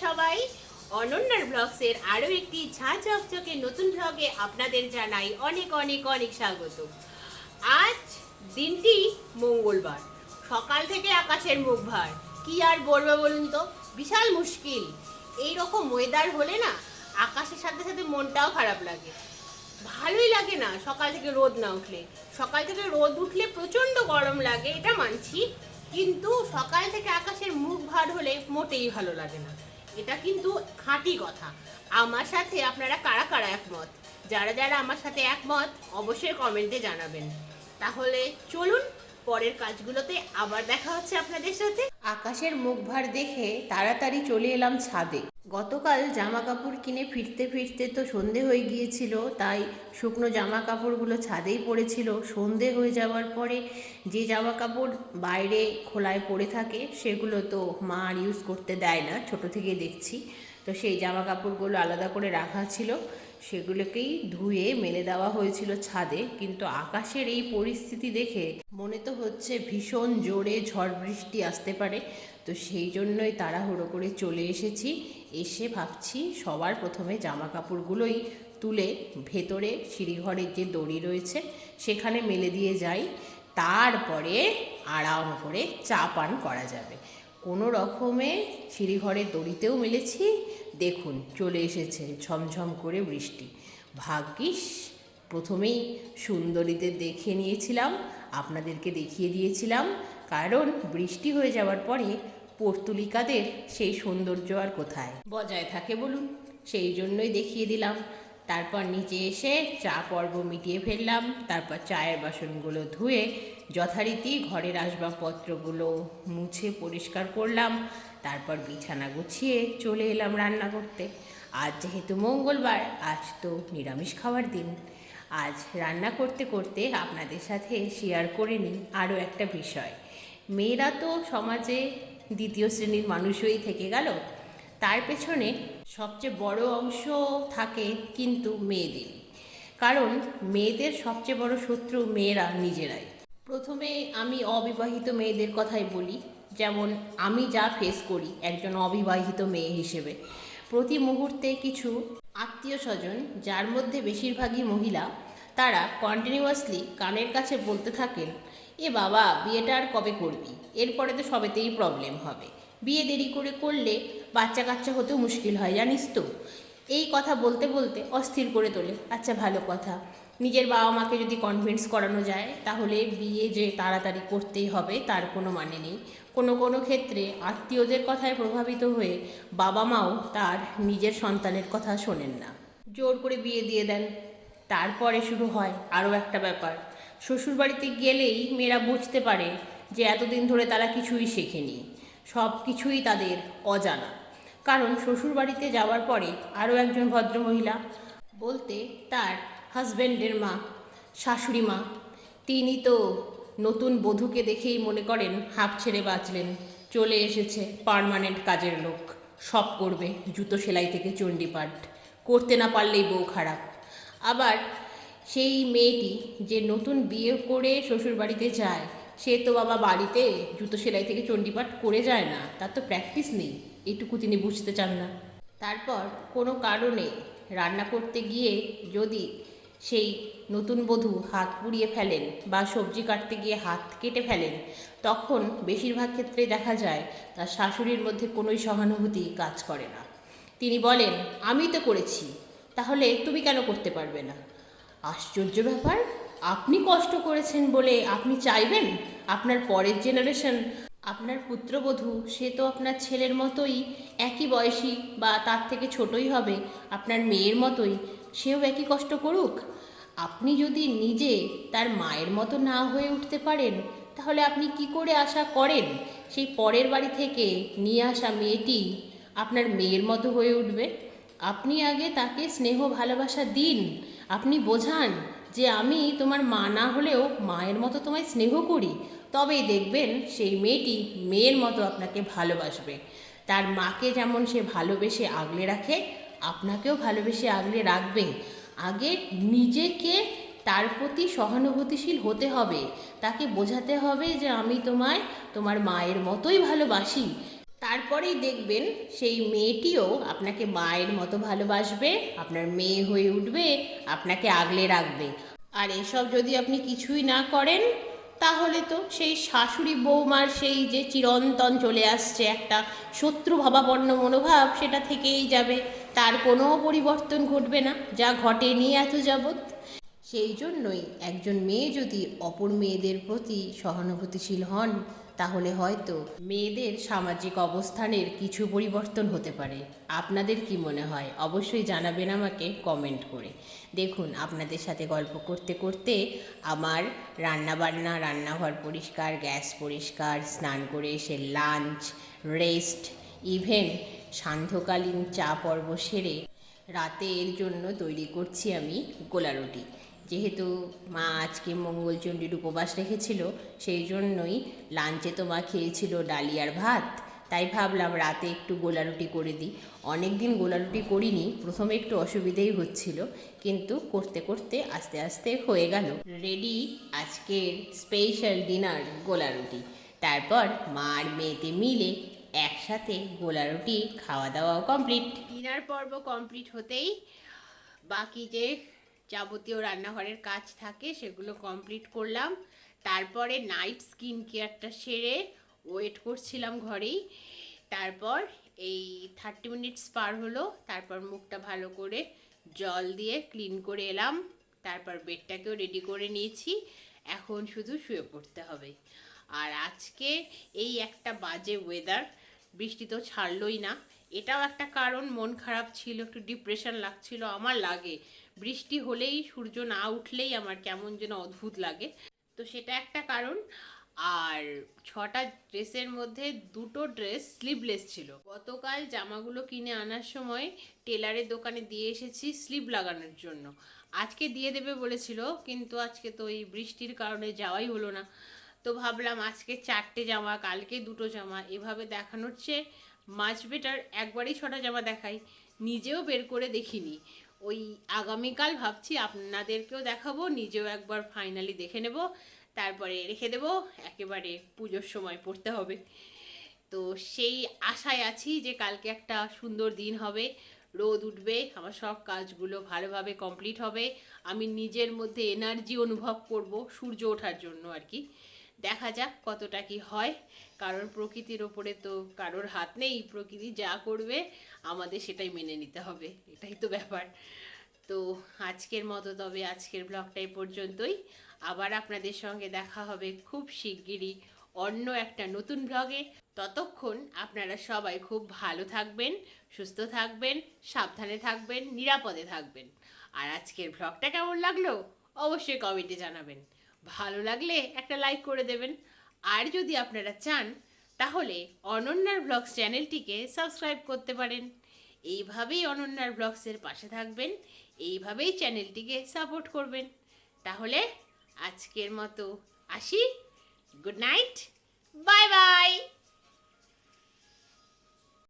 সবাই? অনন্যার ব্লগসের আরও একটি ঝাঁ চকচকে নতুন ব্লগে আপনাদের জানাই অনেক অনেক অনেক স্বাগত। আজ দিনটি মঙ্গলবার। সকাল থেকে আকাশের মুখ ভার। কি আর বলব বলুন তো? বিশাল মুশকিল। এই রকম ওয়েদার হলে না আকাশের সাথে সাথে মনটাও খারাপ লাগে। ভালোই লাগে না সকাল থেকে রোদ না উঠলে। সকাল থেকে রোদ উঠলে প্রচণ্ড গরম লাগে, এটা মানছি। কিন্তু সকাল থেকে আকাশের মুখ ভার হলে মোটেই ভালো লাগে না। এটা কিন্তু খাঁটি কথা। আমার সাথে আপনারা কারা কারা একমত? যারা যারা আমার সাথে একমত, অবশ্যই কমেন্টে জানাবেন। তাহলে চলুন, পরের কাজগুলোতে আবার দেখা হচ্ছে আপনাদের সাথে। আকাশের মুখ ভার দেখে তাড়াতাড়ি চলে এলাম ছাদে। গতকাল জামা কাপড় কিনে ফিরতে ফিরতে তো সন্ধে হয়ে গিয়েছিল, তাই শুকনো জামা কাপড়গুলো ছাদেই পড়েছিল। সন্ধে হয়ে যাওয়ার পরে যে জামা কাপড় বাইরে খোলায় পড়ে থাকে, সেগুলো তো মা আর ইউজ করতে দেয় না, ছোট থেকে দেখছি। তো সেই জামা কাপড়গুলো আলাদা করে রাখা ছিল, সেগুলোকেই ধুয়ে মেলে দেওয়া হয়েছিল ছাদে। কিন্তু আকাশের এই পরিস্থিতি দেখে মনে তো হচ্ছে ভীষণ জোরে ঝড় বৃষ্টি আসতে পারে। তো সেই জন্যই তাড়াহুড়ো করে চলে এসেছি। এসে ভাবছি সবার প্রথমে জামা কাপড়গুলোই তুলে ভেতরে সিঁড়িঘরের যে দড়ি রয়েছে সেখানে মেলে দিয়ে যাই। তারপরে আরাম করে চা পান করা যাবে। কোনো রকমে সিঁড়িঘরের দড়িতেও মেলেছি। দেখুন, চলে এসেছে ঝমঝম করে বৃষ্টি। ভাগ্যিস, প্রথমেই সুন্দরীদের দেখে নিয়েছিলাম, আপনাদেরকে দেখিয়ে দিয়েছিলাম। কারণ বৃষ্টি হয়ে যাওয়ার পরে পর্তুলিকাদের সেই সৌন্দর্য আর কোথায়? বজায় থাকে বলুন। সেই জন্যই দেখিয়ে দিলাম। তারপর নিচে এসে চা পর্ব মিটিয়ে ফেললাম। তারপর চায়ের বাসনগুলো ধুয়ে যথারীতি ঘরের আসবাবপত্রগুলো মুছে পরিষ্কার করলাম। তারপর বিছানা গুছিয়ে চলে এলাম রান্না করতে। আজ যেহেতু মঙ্গলবার, আজ তো নিরামিষ খাওয়ার দিন। আজ রান্না করতে করতে আপনাদের সাথে শেয়ার করে নিই আরও একটা বিষয়। মেয়েরা তো সমাজে দ্বিতীয় শ্রেণির মানুষই থেকে গেল। তার পেছনে সবচেয়ে বড় অংশ থাকে কিন্তু মেয়েদের। কারণ মেয়েদের সবচেয়ে বড় শত্রু মেয়েরা নিজেরাই। প্রথমে আমি অবিবাহিত মেয়েদের কথাই বলি। যেমন আমি যা ফেস করি একজন অবিবাহিত মেয়ে হিসেবে। প্রতি মুহূর্তে কিছু আত্মীয় স্বজন, যার মধ্যে বেশিরভাগই মহিলা, তারা কন্টিনিউয়াসলি কানের কাছে বলতে থাকেন, এ বাবা, বিয়েটা আর কবে করবি? এরপরে তো সবেতেই প্রবলেম হবে। বিয়ে দেরি করে করলে বাচ্চা কাচ্চা হতেও মুশকিল হয়, জানিস তো? এই কথা বলতে বলতে অস্থির করে তোলে। আচ্ছা ভালো কথা। নিজের বাবা মাকে যদি কনভিন্স করানো যায়, তাহলে বিয়ে যে তাড়াতাড়ি করতেই হবে, তার কোনো মানে নেই। কোনো কোনো ক্ষেত্রে আত্মীয়দের কথায় প্রভাবিত হয়ে বাবা মাও তার নিজের সন্তানের কথা শোনেন না। জোর করে বিয়ে দিয়ে দেন। তারপরে শুরু হয় আরও একটা ব্যাপার। শ্বশুরবাড়িতে গেলেই মেয়েরা বুঝতে পারে যে এতদিন ধরে তারা কিছুই শেখেনি। সব কিছুই তাদের অজানা। কারণ শ্বশুরবাড়িতে যাওয়ার পরে আরও একজন ভদ্রমহিলা বলতে তার হাজব্যান্ডের মা, শাশুড়ি মা, তিনি তো নতুন বধূকে দেখেই মনে করেন হাঁপ ছেড়ে বাঁচলেন, চলে এসেছে পার্মানেন্ট কাজের লোক, সব করবে, জুতো সেলাই থেকে চণ্ডীপাঠ, করতে না পারলেই বউ খারাপ। আবার সেই মেয়েটি যে নতুন বিয়ে করে শ্বশুরবাড়িতে যায় সে তো বাবা বাড়িতে জুতো সেলাই থেকে চণ্ডীপাঠ করে যায় না, তার তো প্র্যাকটিস নেই, এটুকু তিনি বুঝতে চান না। তারপর কোনো কারণে রান্না করতে গিয়ে যদি সেই নতুন বধূ হাত পুড়িয়ে ফেলেন বা সবজি কাটতে গিয়ে হাত কেটে ফেলেন, তখন বেশিরভাগ ক্ষেত্রে দেখা যায় তার শাশুড়ির মধ্যে কোনোই সহানুভূতি কাজ করে না। তিনি বলেন, আমি তো করেছি, তাহলে তুমি কেন করতে পারবে না? আশ্চর্য ব্যাপার আপনি কষ্ট করেছেন বলে আপনি চাইবেন? আপনার পরের জেনারেশন আপনার পুত্রবধূ, সে তো আপনার ছেলের মতোই, একই বয়সী বা তার থেকে ছোটই হবে, আপনার মেয়ের মতোই, সেও একই কষ্ট করুক? আপনি যদি নিজে তার মায়ের মতো না হয়ে উঠতে পারেন, তাহলে আপনি কি করে আশা করেন সেই পরের বাড়ি থেকে নিয়ে আসা মেয়েটি আপনার মেয়ের মতো হয়ে উঠবে? আপনি আগে তাকে স্নেহ ভালোবাসা দিন, আপনি বোঝান যে আমি তোমার মা না হলেও মায়ের মতো তোমায় স্নেহ করি, তবেই দেখবেন সেই মেয়েটি মেয়ের মতো আপনাকে ভালোবাসবে। তার মাকে যেমন সে ভালোবেসে আগলে রাখে, আপনাকেও ভালোবেসে আগলে রাখবে। আগে নিজেকে তার প্রতি সহানুভূতিশীল হতে হবে। তাকে বোঝাতে হবে যে আমি তোমায় তোমার মায়ের মতোই ভালোবাসি। তারপরেই দেখবেন সেই মেয়েটিও আপনাকে মায়ের মতো ভালোবাসবে, আপনার মেয়ে হয়ে উঠবে, আপনাকে আগলে রাখবে। আর এসব যদি আপনি কিছুই না করেন, তাহলে তো সেই শাশুড়ি বৌমার সেই যে চিরন্তন চলে আসছে, একটা শত্রু ভাবাপন্ন মনোভাব সেটা থেকেই যাবে। তার কোনো পরিবর্তন ঘটবে না, যা ঘটেনি এত যাবৎ। সেই জন্যই একজন মেয়ে যদি অপর মেয়েদের প্রতি সহানুভূতিশীল হন তাহলে হয়তো মেয়েদের সামাজিক অবস্থানের কিছু পরিবর্তন হতে পারে। আপনাদের কি মনে হয়? অবশ্যই জানাবেন আমাকে কমেন্ট করে। দেখুন, আপনাদের সাথে গল্প করতে করতে আমার রান্নাবান্না, রান্নাঘর পরিষ্কার, গ্যাস পরিষ্কার, স্নান করে এসে লাঞ্চ, রেস্ট, ইভেন সান্ধ্যকালীন চা পর্ব সেরে রাতে এর জন্য তৈরি করছি আমি গোলা রুটি। যেহেতু মা আজকে মঙ্গলচণ্ডীর উপবাস রেখেছিল, সেই জন্যই লাঞ্চে তো মা খেয়েছিল ডালিয়ার ভাত। তাই ভাবলাম রাতে একটু গোলা রুটি করে দিই। অনেক দিন গোলা রুটি করিনি, প্রথমে একটু অসুবিধেই হচ্ছিল, কিন্তু করতে করতে আস্তে আস্তে হয়ে গেল। রেডি আজকের স্পেশাল ডিনার গোলা রুটি তারপর মা আর মেয়েতে মিলে একসাথে গোলা রুটি খাওয়া দাওয়াও কমপ্লিট। ডিনার পর্ব কমপ্লিট হতেই বাকি যে যাবতীয় রান্নাঘরের কাজ থাকে সেগুলো কমপ্লিট করলাম। তারপরে নাইট স্কিন কেয়ারটা সেরে ওয়েট করছিলাম ঘরেই। তারপর এই থার্টি মিনিটস পার হলো, তারপর মুখটা ভালো করে জল দিয়ে ক্লিন করে এলাম। তারপর বেডটাকেও রেডি করে নিয়েছি। এখন শুধু শুয়ে পড়তে হবে। আর আজকে এই একটা বাজে ওয়েদার বৃষ্টি তো ছাড়লোই না। এটাও একটা কারণ, মন খারাপ ছিল, একটু ডিপ্রেশন লাগছিল, আমার লাগে। বৃষ্টি হলেই, সূর্য না উঠলেই আমার কেমন যেন অদ্ভুত লাগে। তো সেটা একটা কারণ। আর ছটা ড্রেসের মধ্যে দুটো ড্রেস স্লিভলেস ছিল। গতকাল জামাগুলো কিনে আনার সময় টেলারের দোকানে দিয়ে এসেছি স্লিভ লাগানোর জন্য। আজকে দিয়ে দেবে বলেছিল, কিন্তু আজকে তো এই বৃষ্টির কারণে যাওয়াই হলো না। তো ভাবলাম আজকে চারটে জামা, কালকে দুটো জামা, এভাবে দেখানোর চেয়ে মাছ বেটার একবারই ছটা জামা দেখাই। নিজেও বের করে দেখিনি। ওই আগামীকাল ভাবছি আপনাদেরকেও দেখাবো, নিজেও একবার ফাইনালি দেখে নেব, তারপরে রেখে দেবো, একেবারে পুজোর সময় পড়তে হবে। তো সেই আশায় আছি যে কালকে একটা সুন্দর দিন হবে, রোদ উঠবে, আমার সব কাজগুলো ভালোভাবে কমপ্লিট হবে, আমি নিজের মধ্যে এনার্জি অনুভব করব সূর্য ওঠার জন্য আর কি। দেখা যাক কতটা কি হয়। কারণ প্রকৃতির ওপরে তো কারোর হাত নেই, প্রকৃতি যা করবে আমাদের সেটাই মেনে নিতে হবে, এটাই তো ব্যাপার। তো আজকের মতো তবে আজকের ব্লগটা এই পর্যন্তই। আবার আপনাদের সঙ্গে দেখা হবে খুব শিগগিরই অন্য একটা নতুন ব্লগে। ততক্ষণ আপনারা সবাই খুব ভালো থাকবেন, সুস্থ থাকবেন, সাবধানে থাকবেন, নিরাপদে থাকবেন। আর আজকের ব্লগটা কেমন লাগল? অবশ্যই কমেন্টে জানাবেন। ভালো লাগলে একটা লাইক করে দেবেন। আর যদি আপনারা চান, তাহলে অনন্যার ব্লগস চ্যানেলটিকে সাবস্ক্রাইব করতে পারেন। এইভাবেই অনন্যার ব্লগসের পাশে থাকবেন, এইভাবেই চ্যানেলটিকে সাপোর্ট করবেন। তাহলে আজকের মতো আসি। Good night bye bye